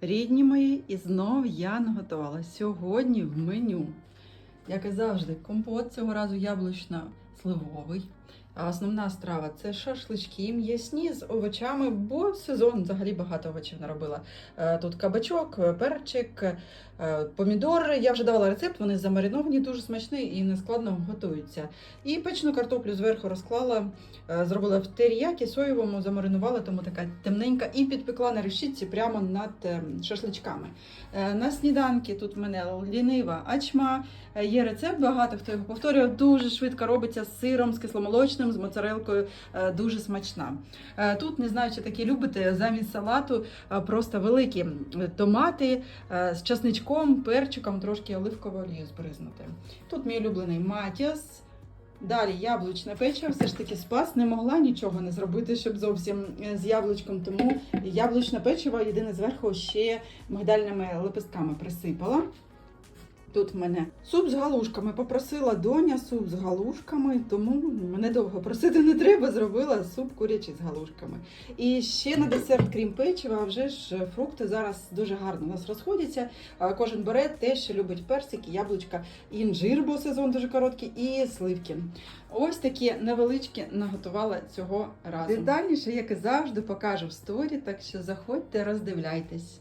Рідні мої, і знов я наготувала сьогодні в меню. Як і завжди, компот цього разу яблучно-сливовий. А основна страва це шашлички м'ясні з овочами, бо сезон взагалі багато овочів наробила. Е, Тут кабачок, е, перчик, е, помідори. Я вже давала рецепт, вони замариновані, дуже смачні і нескладно готуються. І печену картоплю зверху розклала, зробила в теріякі соєвому, замаринувала, тому така темненька, і підпекла на решітці прямо над шашличками. На сніданки тут в мене лінива ачма. Є рецепт, багато хто його повторював. Дуже швидко робиться з сиром, з кисломолочним, з моцарелкою. е, Дуже смачна. Е, Тут не знаю, чи такі любите замість салату е, просто великі томати з часничком, перчиком, трошки оливковою олією збризнути. Тут мій улюблений матіас. Далі яблучне печиво, все ж таки спас, не могла нічого не зробити, щоб зовсім з яблучком. Тому яблучне печиво єдине зверху ще мигдальними лепестками присипала. Тут в мене суп з галушками. Попросила доня суп з галушками, тому мене довго просити не треба. Зробила суп курячий з галушками. І ще на десерт, крім печива, вже ж фрукти зараз дуже гарно у нас розходяться. Кожен бере те, що любить персики, яблучка, інжир, бо сезон дуже короткий, і сливки. Ось такі невеличкі наготувала цього разу. Детальніше, як і завжди, покажу в сторі, так що заходьте, роздивляйтесь.